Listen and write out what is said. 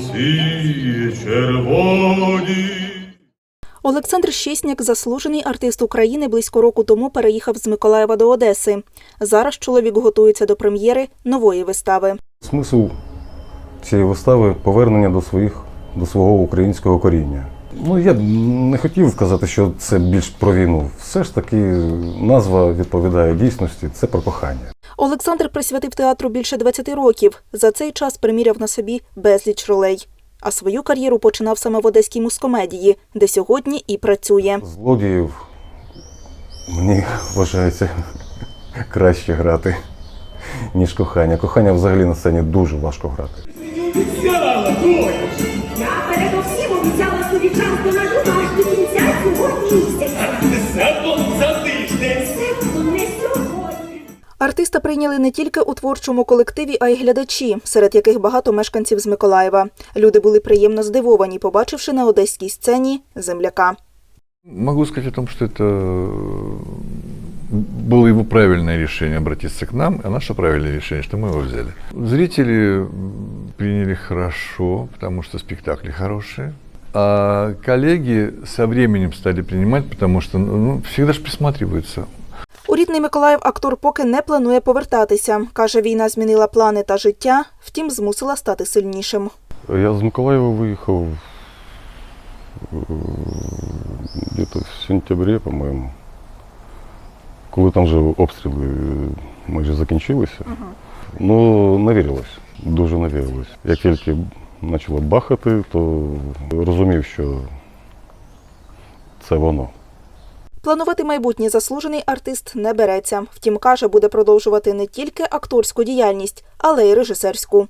усі червоні. Олександр Щесняк, заслужений артист України, близько року тому переїхав з Миколаєва до Одеси. Зараз чоловік готується до прем'єри нової вистави. Смисл цієї вистави повернення до своїх до свого українського коріння. Ну я б не хотів казати, що це більш про війну. Все ж таки, назва відповідає дійсності. Це про кохання. Олександр присвятив театру більше 20 років. За цей час приміряв на собі безліч ролей. А свою кар'єру починав саме в одеській мускомедії, де сьогодні і працює. Злодіїв мені вважається краще грати, ніж кохання. Кохання взагалі на сцені дуже важко грати. Я передусім обіцяла собі час до аж до кінця цього Артиста прийняли не тільки у творчому колективі, а й глядачі, серед яких багато мешканців з Миколаєва. Люди були приємно здивовані, побачивши на одеській сцені земляка. Могу сказать о том, что это было его правильное решение обратиться к нам, а наше правильное решение, что мы его взяли. Зрители м, приняли хорошо, потому что спектакли хорошие. А коллеги со временем стали принимать, потому что ну, всегда же присматриваются. У рідний Миколаїв актор поки не планує повертатися. Каже, війна змінила плани та життя, втім, змусила стати сильнішим. Я з Миколаєва виїхав е, где-то в сентябрі, по-моєму. Коли там вже обстріли е, майже закінчилися. Ну, не вірилось, дуже не вірилось. Як тільки почало бахати, то розумів, що це воно. Планувати майбутнє заслужений артист не береться. Втім, каже, буде продовжувати не тільки акторську діяльність, але й режисерську.